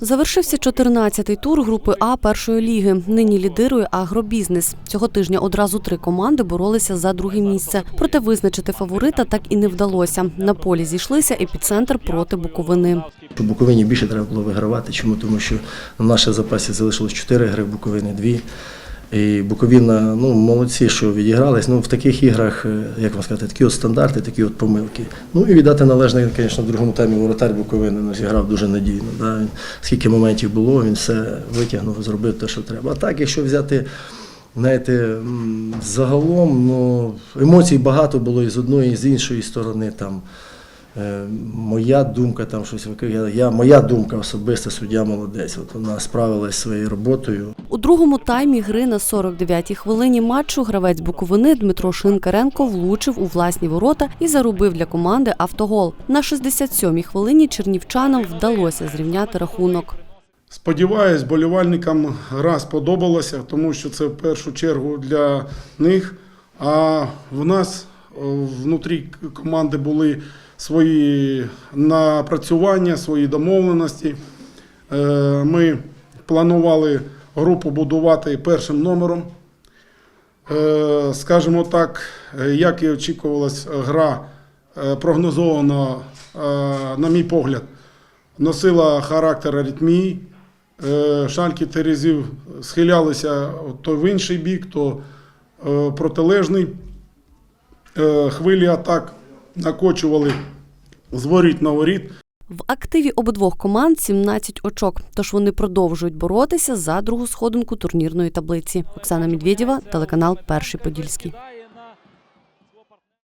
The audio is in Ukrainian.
Завершився 14-й тур групи А першої ліги. Нині лідирує агробізнес. Цього тижня одразу три команди боролися за друге місце. Проте визначити фаворита так і не вдалося. На полі зійшлися епіцентр проти Буковини. По Буковині більше треба було вигравати. Чому? Тому що в нашій запасі залишилось 4 гри, в Буковини 2. І Буковина, ну, молодці, що відігрались. Ну, в таких іграх, е, як вам сказати, такі от стандарти, такі от помилки. Ну і віддати належне, звісно, в другому таймі воротар Буковини ну, зіграв дуже надійно. Да? Він, скільки моментів було, він все витягнув, зробив те, що треба. А так, якщо взяти. Знаєте, загалом ну, емоцій багато було і з одної, і з іншої сторони. Там, Моя думка там щось я, я моя думка особиста, суддя молодець. От вона справилась своєю роботою. У другому таймі гри на 49-й хвилині матчу гравець Буковини Дмитро Шинкаренко влучив у власні ворота і заробив для команди автогол. На 67-й хвилині чернівчанам вдалося зрівняти рахунок. Сподіваюсь, болівальникам гра сподобалася, тому що це в першу чергу для них. А в нас е, внутрі команди були свої напрацювання, свої домовленості. Е, Ми планували групу будувати першим номером. Е, Скажімо так, як і очікувалась гра, е, прогнозована, на мій погляд, носила характер аритмії. Шальки Терезів схилялися то в інший бік, то протилежний. Хвилі атак накочували з воріт на воріт. В активі обидвох команд 17 очок, тож вони продовжують боротися за другу сходинку турнірної таблиці. Оксана Медведєва, телеканал Перший Подільський.